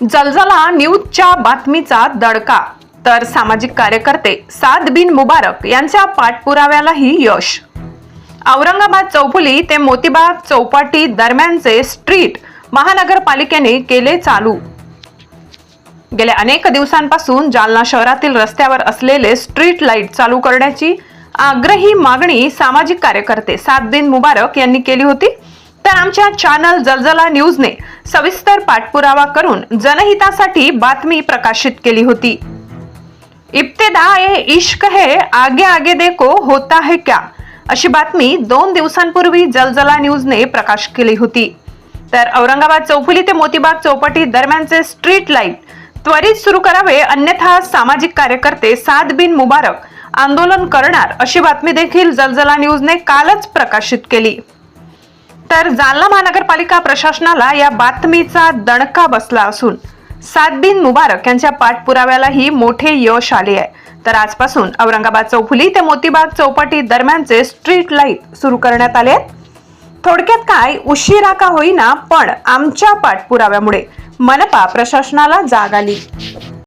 जलजला न्यूजच्या बातमीचा दडका. तर सामाजिक कार्यकर्ते साद बिन मुबारक यांच्या पाठपुराव्यालाही यश. औरंगाबाद चौफुली ते मोतीबाग चौपाटी दरम्यानचे स्ट्रीट महानगरपालिकेने केले चालू. गेल्या अनेक दिवसांपासून जालना शहरातील रस्त्यावर असलेले स्ट्रीट लाइट चालू करण्याची आग्रही मागणी सामाजिक कार्यकर्ते सात दिन मुबारक यांनी केली होती. तर आमच्या चॅनल जलजला न्यूजने सविस्तर पाठपुरावा करून जनहितासाठी बातमी प्रकाशित केली होती. इब्तेदा ए इश्क है आगे आगे देखो होता है क्या? अशी बातमी दोन दिवसांपूर्वी जलजला न्यूजने प्रकाश केली होती. तर औरंगाबाद चौफुली ते मोतीबाग चौपाटी दरम्यानचे स्ट्रीट लाइट त्वरित सुरू करावे अन्यथा सामाजिक कार्यकर्ते साद बिन मुबारक आंदोलन करणार अशी बातमी देखील जलजला न्यूजने कालच प्रकाशित केली. तर जालना महानगरपालिका प्रशासनाला या बातमीचा दणका बसला असून सात बिन मुबारक यांच्या पाठपुराव्यालाही मोठे यश आले आहे तर आजपासून औरंगाबाद चौफुली ते मोतीबाग चौपाटी दरम्यानचे स्ट्रीट लाइट सुरू करण्यात आले आहेत. थोडक्यात काय उशिरा का होईना पण आमच्या पाठपुराव्यामुळे मनपा प्रशासनाला जाग आली